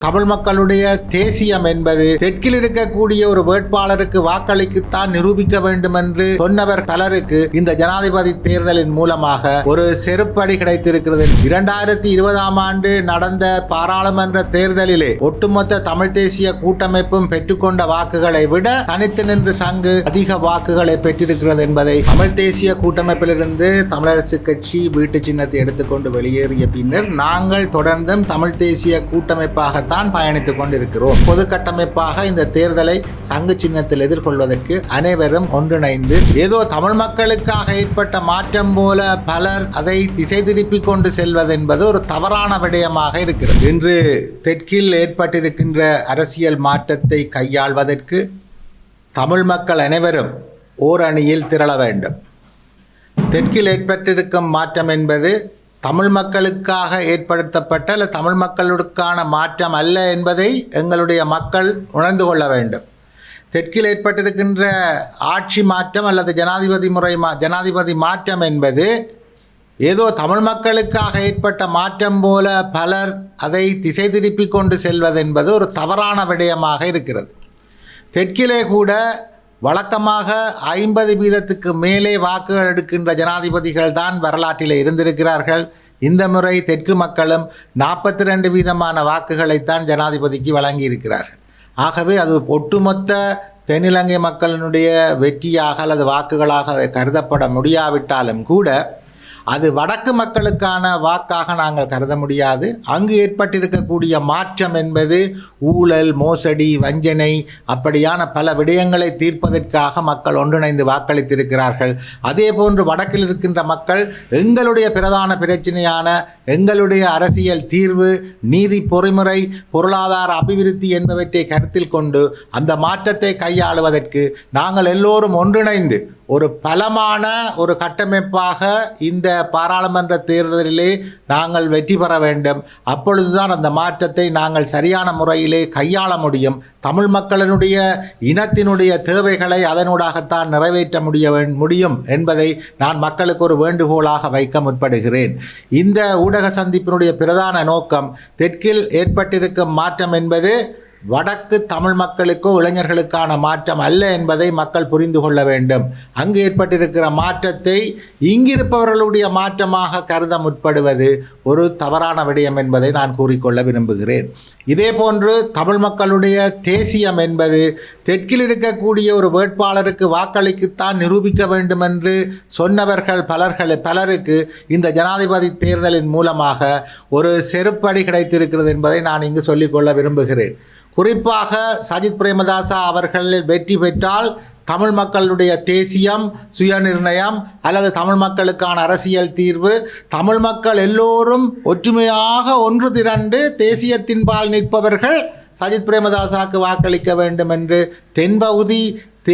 தமிழ் மக்களுடைய தேசியம் என்பது தெற்கில் இருக்கக்கூடிய ஒரு வேட்பாளருக்கு வாக்களிக்குத்தான் நிரூபிக்க வேண்டும் என்று சொன்னவர் பலருக்கு இந்த ஜனாதிபதி தேர்தலின் மூலமாக ஒரு செருப்படி கிடைத்திருக்கிறது. இரண்டாயிரத்தி இருபதாம் ஆண்டு நடந்த பாராளுமன்ற தேர்தலிலே ஒட்டுமொத்த தமிழ் தேசிய கூட்டமைப்பும் பெற்றுக்கொண்ட வாக்குகளை விட தனித்து நின்று சங்கு அதிக வாக்குகளை பெற்றிருக்கிறது என்பதை தமிழ் தேசிய கூட்டமைப்பிலிருந்து தமிழரசு கட்சி வீட்டு சின்னத்தை எடுத்துக்கொண்டு வெளியேறிய பின்னர் நாங்கள் தொடர்ந்தும் தமிழ் தேசிய தான் பயணித்துக் கொண்டிருக்கிறோம். பொது கட்டமைப்பாக இந்த தேர்தலை சங்கு சின்னத்தில் எதிர்கொள்வதற்கு அனைவரும் ஒன்றிணைந்து ஏதோ தமிழ் மக்களுக்காக ஏற்பட்ட மாற்றம் போல பலர் அதை திசை திருப்பிக் கொண்டு செல்வது என்பது ஒரு தவறான விடயமாக இருக்கிறது. இன்று தெற்கில் ஏற்பட்டிருக்கின்ற அரசியல் மாற்றத்தை கையாள்வதற்கு தமிழ் மக்கள் அனைவரும் ஓர் அணியில் திரள வேண்டும். தெற்கில் ஏற்பட்டிருக்கும் மாற்றம் என்பது தமிழ் மக்களுக்காக ஏற்படுத்தப்பட்ட அல்ல தமிழ் மக்களுக்கான மாற்றம் அல்ல என்பதை எங்களுடைய மக்கள் உணர்ந்து கொள்ள வேண்டும். தெற்கில் ஏற்பட்டிருக்கின்ற ஆட்சி மாற்றம் அல்லது ஜனாதிபதி முறை மா ஜனாதிபதி மாற்றம் என்பது ஏதோ தமிழ் மக்களுக்காக ஏற்பட்ட மாற்றம் போல பலர் அதை திசை திருப்பி கொண்டு செல்வதென்பது ஒரு தவறான விடயமாக இருக்கிறது. தெற்கிலே கூட வழக்கமாக ஐம்பது வீதத்துக்கு மேலே வாக்குகள் எடுக்கின்ற ஜனாதிபதிகள் தான் வரலாற்றில் இருந்திருக்கிறார்கள். இந்த முறை தெற்கு மக்களும் நாற்பத்தி ரெண்டு வீதமான வாக்குகளைத்தான் ஜனாதிபதிக்கு வழங்கியிருக்கிறார்கள். ஆகவே அது ஒட்டுமொத்த தென்னிலங்கை மக்களினுடைய வெற்றியாக அல்லது வாக்குகளாக கருதப்பட முடியாவிட்டாலும் கூட அது வடக்கு மக்களுக்கான வாக்காக நாங்கள் கருத முடியாது. அங்கு ஏற்பட்டிருக்கக்கூடிய மாற்றம் என்பது ஊழல் மோசடி வஞ்சனை அப்படியான பல விடயங்களை தீர்ப்பதற்காக மக்கள் ஒன்றிணைந்து வாக்களித்திருக்கிறார்கள். அதே போன்று வடக்கில் இருக்கின்ற மக்கள் எங்களுடைய பிரதான பிரச்சனையான எங்களுடைய அரசியல் தீர்வு நீதி பொறிமுறை பொருளாதார அபிவிருத்தி என்பவற்றை கருத்தில் கொண்டு அந்த மாற்றத்தை கையாளுவதற்கு நாங்கள் எல்லோரும் ஒன்றிணைந்து ஒரு பலமான ஒரு கட்டமைப்பாக இந்த பாராளுமன்ற தேர்தலிலே நாங்கள் வெற்றி பெற வேண்டும். அப்பொழுதுதான் அந்த மாற்றத்தை நாங்கள் சரியான முறையிலே கையாள முடியும். தமிழ் மக்களினுடைய இனத்தினுடைய தேவைகளை அதனூடாகத்தான் நிறைவேற்ற முடிய முடியும் என்பதை நான் மக்களுக்கு ஒரு வேண்டுகோளாக வைக்க முற்படுகிறேன். இந்த ஊடக சந்திப்பினுடைய பிரதான நோக்கம் தெற்கில் ஏற்பட்டிருக்கும் மாற்றம் என்பது வடக்கு தமிழ் மக்களுக்கோ இளைஞர்களுக்கான மாற்றம் அல்ல என்பதை மக்கள் புரிந்து கொள்ள வேண்டும். அங்கு ஏற்பட்டிருக்கிற மாற்றத்தை இங்கிருப்பவர்களுடைய மாற்றமாக கருத முற்படுவது ஒரு தவறான விடயம் என்பதை நான் கூறிக்கொள்ள விரும்புகிறேன். இதே போன்று தமிழ் மக்களுடைய தேசியம் என்பது தெற்கில் இருக்கக்கூடிய ஒரு வேட்பாளருக்கு வாக்களிக்குத்தான் நிரூபிக்க வேண்டும் என்று சொன்னவர்கள் பலர்கள் பலருக்கு இந்த ஜனாதிபதி தேர்தலின் மூலமாக ஒரு செருப்படி கிடைத்திருக்கிறது என்பதை நான் இங்கு சொல்லிக்கொள்ள விரும்புகிறேன். குறிப்பாக சஜித் பிரேமதாசா அவர்கள் வெற்றி பெற்றால் தமிழ் மக்களுடைய தேசியம் சுயநிர்ணயம் அல்லது தமிழ் மக்களுக்கான அரசியல் தீர்வு தமிழ் மக்கள் எல்லோரும் ஒற்றுமையாக ஒன்று திரண்டு தேசியத்தின்பால் நிற்பவர்கள் சஜித் பிரேமதாசாவுக்கு வாக்களிக்க வேண்டும் என்று தென்பகுதி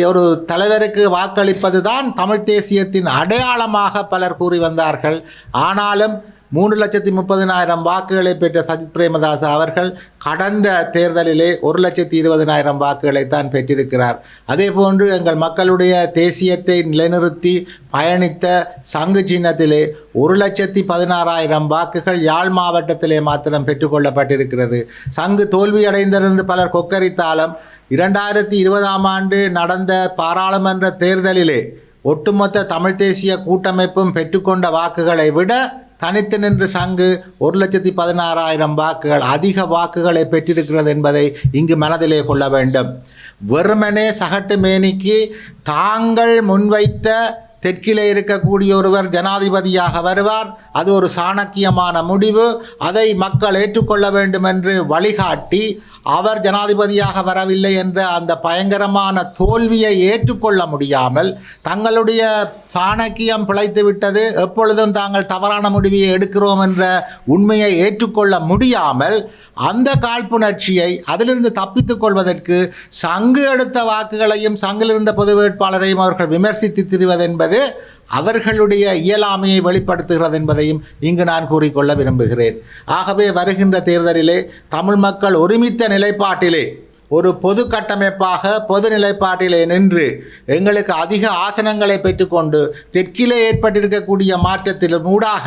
ஒரு தலைவருக்கு வாக்களிப்பது தான் தமிழ் தேசியத்தின் அடையாளமாக பலர் கூறி வந்தார்கள். ஆனாலும் மூன்று லட்சத்தி முப்பதினாயிரம் வாக்குகளை பெற்ற சஜித் பிரேமதாஸ் அவர்கள் கடந்த தேர்தலிலே ஒரு லட்சத்தி இருபதினாயிரம் வாக்குகளைத்தான் பெற்றிருக்கிறார். அதே போன்று எங்கள் மக்களுடைய தேசியத்தை நிலைநிறுத்தி பயணித்த சங்கு சின்னத்திலே ஒரு லட்சத்தி பதினாறாயிரம் வாக்குகள் யாழ் மாவட்டத்திலே மாத்திரம் பெற்றுக்கொள்ளப்பட்டிருக்கிறது. சங்கு தோல்வியடைந்திருந்து பலர் கொக்கரித்தாலும் இரண்டாயிரத்தி இருபதாம் ஆண்டு நடந்த பாராளுமன்ற தேர்தலிலே ஒட்டுமொத்த தமிழ் தேசிய கூட்டமைப்பும் பெற்றுக்கொண்ட வாக்குகளை விட தனித்து நின்று சங்கு ஒரு லட்சத்தி பதினாறாயிரம் வாக்குகள் அதிக வாக்குகளை பெற்றிருக்கிறது என்பதை இங்கு மனதிலே கொள்ள வேண்டும். வெறுமனே சகட்டு மேனிக்கு தாங்கள் முன்வைத்த தெற்கிலே இருக்கக்கூடிய ஒருவர் ஜனாதிபதியாக வருவார். அது ஒரு சாணக்கியமான முடிவு. அதை மக்கள் ஏற்றுக்கொள்ள வேண்டும் என்று வழிகாட்டி அவர் ஜனாதிபதியாக வரவில்லை என்ற அந்த பயங்கரமான தோல்வியை ஏற்றுக்கொள்ள முடியாமல் தங்களுடைய சாணக்கியம் பிழைத்து விட்டது. எப்பொழுதும் தாங்கள் தவறான முடிவை எடுக்கிறோம் என்ற உண்மையை ஏற்றுக்கொள்ள முடியாமல் அந்த காழ்ப்புணர்ச்சியை அதிலிருந்து தப்பித்துக் கொள்வதற்கு சங்கு எடுத்த வாக்குகளையும் சங்கிலிருந்த பொது வேட்பாளரையும் அவர்கள் விமர்சித்து திரிவதென்பது அவர்களுடைய இயலாமையை வெளிப்படுத்துகிறது என்பதையும் இங்கு நான் கூறிக்கொள்ள விரும்புகிறேன். ஆகவே வருகின்ற தேர்தலிலே தமிழ் மக்கள் ஒருமித்த நிலைப்பாட்டிலே ஒரு பொது கட்டமைப்பாக பொது நிலைப்பாட்டிலே நின்று எங்களுக்கு அதிக ஆசனங்களை பெற்றுக்கொண்டு தெற்கிலே ஏற்பட்டிருக்கக்கூடிய மாற்றத்தில் ஊடாக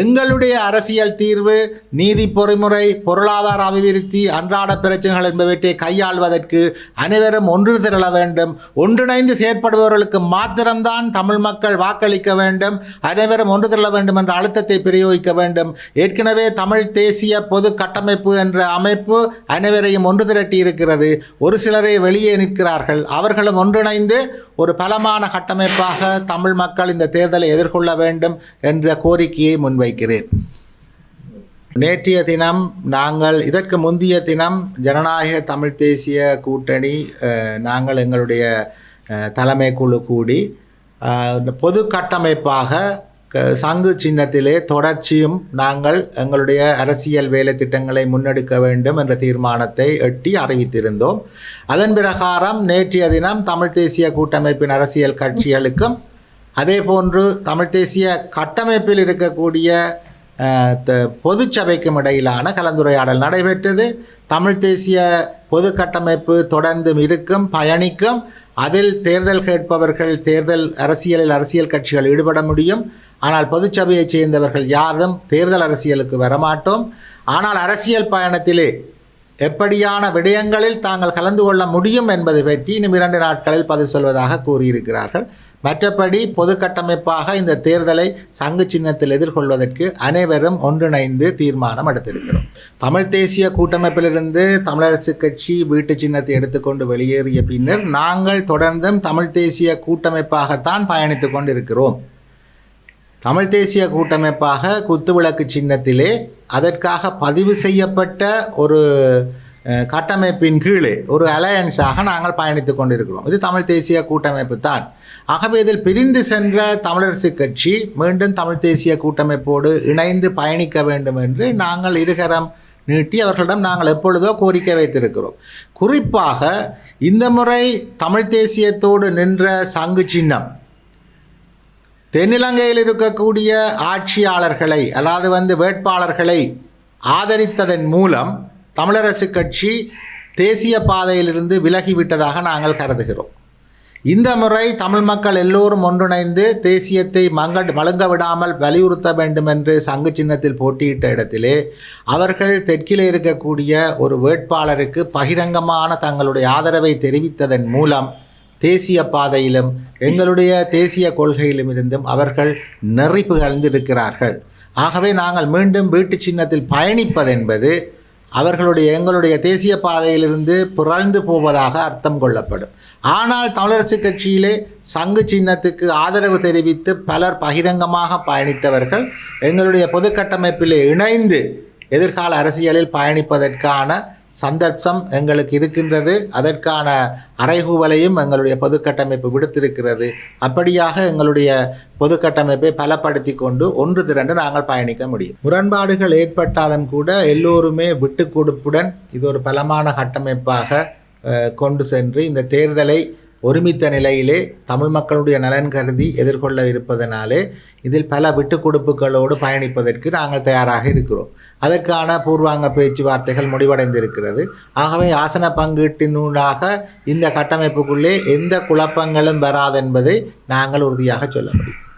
எங்களுடைய அரசியல் தீர்வு நீதி பொறிமுறை பொருளாதார அபிவிருத்தி அன்றாட பிரச்சனைகள் என்பவற்றை கையாள்வதற்கு அனைவரும் ஒன்று திரள வேண்டும். ஒன்றிணைந்து செயற்படுபவர்களுக்கு மாத்திரம்தான் தமிழ் மக்கள் வாக்களிக்க வேண்டும். அனைவரும் ஒன்று திரள வேண்டும் என்ற அழுத்தத்தை பிரயோகிக்க வேண்டும். ஏற்கனவே தமிழ் தேசிய பொது கட்டமைப்பு என்ற அமைப்பு அனைவரையும் ஒன்று திரட்டி இருக்கிறது ஒரு சிலரை வெளியே நிற்கிறார்கள். அவர்களும் ஒன்றிணைந்து ஒரு பலமான கட்டமைப்பாக தமிழ் மக்கள் இந்த தேர்தலை எதிர்கொள்ள வேண்டும் என்ற கோரிக்கையை முன்வைக்கிறேன். நேற்றைய தினம் நாங்கள் இதற்கு முந்தைய தினம் ஜனநாயக தமிழ் தேசிய கூட்டணி நாங்கள் எங்களுடைய தலைமை குழு கூடி பொது கட்டமைப்பாக சங்கு சின்னத்திலே தொடர்ச்சியும் நாங்கள் எங்களுடைய அரசியல் வேலை திட்டங்களை முன்னெடுக்க வேண்டும் என்ற தீர்மானத்தை எட்டி அறிவித்திருந்தோம். அதன் பிரகாரம் நேற்றைய தினம் தமிழ் தேசிய கூட்டமைப்பின் அரசியல் கட்சிகளுக்கும் அதே போன்று தமிழ் தேசிய கட்டமைப்பில் இருக்கக்கூடிய த- பொதுச்சபைக்கும் இடையிலான கலந்துரையாடல் நடைபெற்றது. தமிழ் தேசிய பொது கட்டமைப்பு தொடர்ந்தும் இருக்கும் பயணிக்கும். அதில் தேர்தல் கேட்பவர்கள் தேர்தல் அரசியலில் அரசியல் கட்சிகள் ஈடுபட முடியும். ஆனால் பொதுச்சபையைச் சேர்ந்தவர்கள் யாரும் தேர்தல் அரசியலுக்கு வரமாட்டோம். ஆனால் அரசியல் பயணத்திலே எப்படியான விடயங்களில் தாங்கள் கலந்து கொள்ள முடியும் என்பது பற்றி இன்னும் இரண்டு நாட்களில் பதில் சொல்வதாக கூறியிருக்கிறார்கள். மற்றபடி பொது கட்டமைப்பாக இந்த தேர்தலை சங்கு சின்னத்தில் எதிர்கொள்வதற்கு அனைவரும் ஒன்றிணைந்து தீர்மானம் எடுத்திருக்கிறோம். தமிழ் தேசிய கூட்டமைப்பிலிருந்து தமிழரசு கட்சி வீட்டு சின்னத்தை எடுத்துக்கொண்டு வெளியேறிய பின்னர் நாங்கள் தொடர்ந்தும் தமிழ் தேசிய கூட்டமைப்பாகத்தான் பயணித்து கொண்டிருக்கிறோம். தமிழ் தேசிய கூட்டமைப்பாக குத்துவிளக்கு சின்னத்திலே அதற்காக பதிவு செய்யப்பட்ட ஒரு கட்டமைப்பின் கீழே ஒரு அலையன்ஸாக நாங்கள் பயணித்து கொண்டிருக்கிறோம். இது தமிழ் தேசிய கூட்டமைப்பு தான். ஆகவே இதில் பிரிந்து சென்ற தமிழரசு கட்சி மீண்டும் தமிழ் தேசிய கூட்டமைப்போடு இணைந்து பயணிக்க வேண்டும் என்று நாங்கள் இருகரம் நீட்டி அவர்களிடம் நாங்கள் எப்பொழுதோ கோரிக்கை வைத்திருக்கிறோம். குறிப்பாக இந்த முறை தமிழ் தேசியத்தோடு நின்ற சங்கு சின்னம் தென்னிலங்கையில் இருக்கக்கூடிய ஆட்சியாளர்களை அதாவது வந்து வேட்பாளர்களை ஆதரித்ததன் மூலம் தமிழரசு கட்சி தேசிய பாதையிலிருந்து விலகிவிட்டதாக நாங்கள் கருதுகிறோம். இந்த முறை தமிழ் மக்கள் எல்லோரும் ஒன்றிணைந்து தேசியத்தை மங்க மழுங்க விடாமல் வலியுறுத்த வேண்டும் என்று சங்கு சின்னத்தில் போட்டியிட்ட இடத்திலே அவர்கள் தெற்கிலே இருக்கக்கூடிய ஒரு வேட்பாளருக்கு பகிரங்கமான தங்களுடைய ஆதரவை தெரிவித்ததன் மூலம் தேசிய பாதையிலும் எங்களுடைய தேசிய கொள்கையிலும் இருந்தும் அவர்கள் நெறி புகழ்ந்திருக்கிறார்கள் ஆகவே நாங்கள் மீண்டும் வீட்டு சின்னத்தில் பயணிப்பதென்பது அவர்களுடைய எங்களுடைய தேசிய பாதையிலிருந்து புரழ்ந்து போவதாக அர்த்தம் கொள்ளப்படும். ஆனால் தமிழரசு கட்சியிலே சங்கு சின்னத்துக்கு ஆதரவு தெரிவித்து பலர் பகிரங்கமாக பயணித்தவர்கள் எங்களுடைய பொது கட்டமைப்பிலே இணைந்து எதிர்கால அரசியலில் பயணிப்பதற்கான சந்தர்ப்பம் எங்களுக்கு இருக்கின்றது. அதற்கான அறைகூவலையும் எங்களுடைய பொது கட்டமைப்பு விடுத்திருக்கிறது. அப்படியாக எங்களுடைய பொது கட்டமைப்பை பலப்படுத்தி கொண்டு ஒன்று திரண்டு நாங்கள் பயணிக்க முடியும். முரண்பாடுகள் ஏற்பட்டாலும் கூட எல்லோருமே விட்டு கொடுப்புடன் இது ஒரு பலமான கட்டமைப்பாக கொண்டு சென்று இந்த தேர்தலை ஒருமித்த நிலையிலே தமிழ் மக்களுடைய நலன் கருதி எதிர்கொள்ள இருப்பதனாலே இதில் பல விட்டுக் கொடுப்புகளோடு பயணிப்பதற்கு நாங்கள் தயாராக இருக்கிறோம். அதற்கான பூர்வாங்க பேச்சுவார்த்தைகள் முடிவடைந்திருக்கிறது. ஆகவே ஆசன பங்கீட்டினூடாக இந்த கட்டமைப்புக்குள்ளே எந்த குழப்பங்களும் வராதென்பதை நாங்கள் உறுதியாக சொல்ல முடியும்.